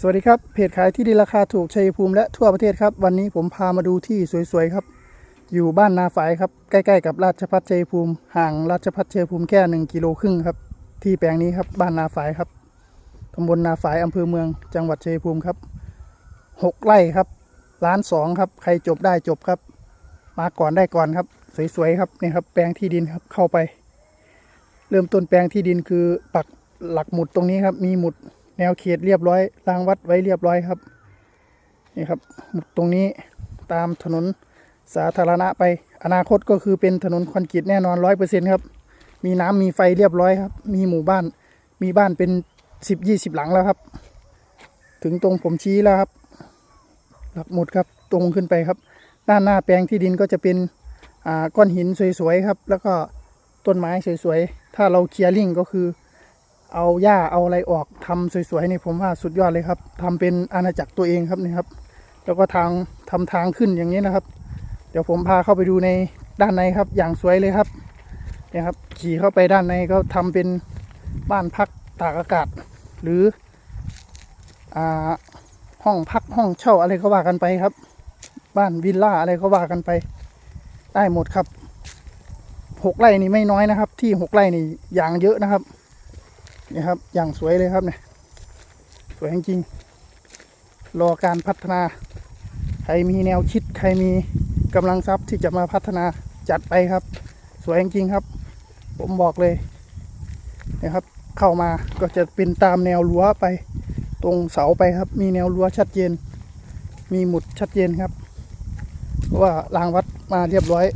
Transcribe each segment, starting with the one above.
สวัสดีครับ เพจขายที่ดินราคาถูกชัยภูมิและทั่วประเทศครับ วันนี้ผมพามาดูที่สวยๆครับ อยู่บ้านนาฝายครับ ใกล้ๆกับราชพัฒชัยภูมิ ห่างราชพัฒชัยภูมิแค่หนึ่งกิโลครึ่งครับ ที่แปลงนี้ครับ บ้านนาฝายครับตำบลนาฝายอำเภอเมือง จังหวัดชัยภูมิครับหกไร่ครับ ล้านสองครับ ใครจบได้จบครับ มาก่อนได้ก่อนครับ สวยๆครับนี่ครับ แปลงที่ดินครับ เข้าไป เริ่มต้นแปลงที่ดินคือปักหลักหมุดตรงนี้ครับ มีหมุด แนวเขตเรียบร้อยรางวัดไว้เรียบร้อยครับนี่ครับมุดตรงนี้ตามถนนสาธารณะไปอนาคตก็คือเป็นถนนคอนกรีตแน่นอนร้อยเปอร์เซ็นครับ มีน้ำมีไฟเรียบร้อยครับ มีหมู่บ้าน มีบ้านเป็นสิบยี่สิบหลังแล้วครับ ถึงตรงผมชี้แล้วครับ หลักหมุดครับตรงขึ้นไปครับ ด้านหน้าแปลงที่ดินก็จะเป็นอ่าก้อนหินสวยๆครับ แล้วก็ต้นไม้สวยๆ ถ้าเราเคลียร์ลิงก็คือ เอาหญ้าเอาอะไรออกทำสวยๆนี่ผมว่าสุดยอดเลยครับทำเป็นอาณาจักรตัวเองครับนี่ครับ แล้วก็ทางทำทางขึ้นอย่างนี้นะครับ เดี๋ยวผมพาเข้าไปดูในด้านในครับ อย่างสวยเลยครับเนี่ยครับ ขี่เข้าไปด้านในก็ทำเป็นบ้านพักตากอากาศ หรืออ่าห้องพักห้องเช่าอะไรก็ว่ากันไปครับ บ้านวิลล่าอะไรก็ว่ากันไป ได้หมดครับหกไร่นี่ไม่น้อยนะครับ ที่หกไร่นี่อย่างเยอะนะครับ นี่ครับ อย่างสวยเลยครับเนี่ยสวยจริงๆรอการพัฒนา ใครมีแนวคิดใครมีกำลังทรัพย์ที่จะมาพัฒนาจัดไปครับ สวยจริงๆครับ ผมบอกเลยนะครับ เข้ามาก็จะเป็นตามแนวรั้วไป ตรงเสาไปครับ มีแนวรั้วชัดเจน มีหมุดชัดเจนครับ เพราะว่ารางวัดมาเรียบร้อย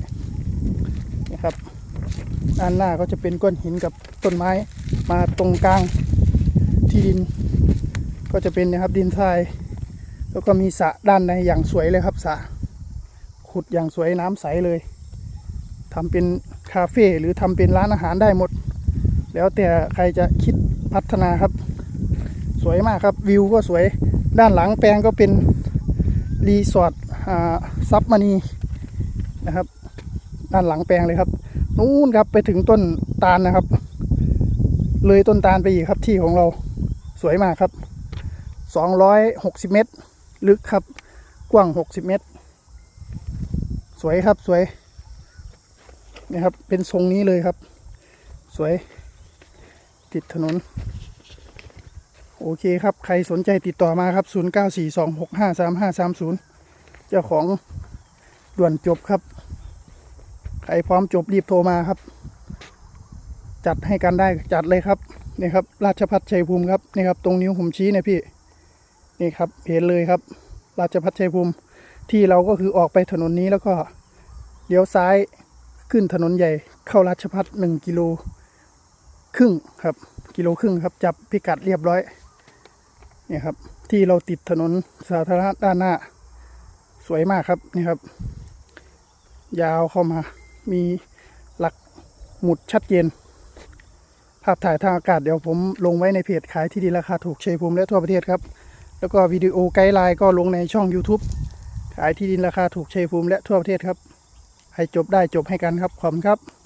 นะครับ ด้านหน้าก็จะเป็นก้อนหินกับต้นไม้มาตรงกลางที่ดิน ก็จะเป็นนะครับดินทราย แล้วก็มีสระด้านในอย่างสวยเลยครับสระขุดอย่างสวยน้ำใสเลยทำเป็นคาเฟ่หรือทำเป็นร้านอาหารได้หมด แล้วแต่ใครจะคิดพัฒนาครับ สวยมากครับวิวก็สวยด้านหลังแปลงก็เป็นรีสอร์ทอ่าซับมานีนะครับ ด้านหลังแปลงเลยครับ นู่นครับไปถึงต้นตาลนะครับ เลยต้นตาลไปอีกครับที่ของเราสวยมากครับ 260 เมตร ลึกครับ กว้าง 60 เมตร สวยครับสวยนี่ครับเป็นทรงนี้เลยครับ สวยติดถนน โอเคครับ ใครสนใจติดต่อมาครับ 0942653530 เจ้าของด่วนจบครับ ใครพร้อมจบรีบโทรมาครับ จัดให้กันได้จัดเลยครับนี่ครับ ราชพัฒชัยภูมิครับนี่ครับ ตรงนิ้วผมชี้เนี่ยพี่นี่ครับเห็นเลยครับ ราชพัฒชัยภูมิ ที่เราก็คือออกไปถนนนี้แล้วก็เลี้ยวซ้ายขึ้นถนนใหญ่เข้าราชพัฒหนึ่งกิโลครึ่งครับ กิโลครึ่งครับจับพิกัดเรียบร้อยนี่ครับ ที่เราติดถนนสาธารณะด้านหน้า สวยมากครับนี่ครับ ยาวเข้ามา มีหลักหมุดชัดเจน ภาพถ่ายทางอากาศเดี๋ยวผมลงไว้ในเพจขายที่ดินราคาถูกเชยภูมิและทั่วประเทศครับ แล้วก็วิดีโอไกด์ไลน์ก็ลงในช่อง YouTube ขายที่ดินราคาถูกเชยภูมิและทั่วประเทศครับ ให้จบได้จบให้กันครับ ขอบคุณครับ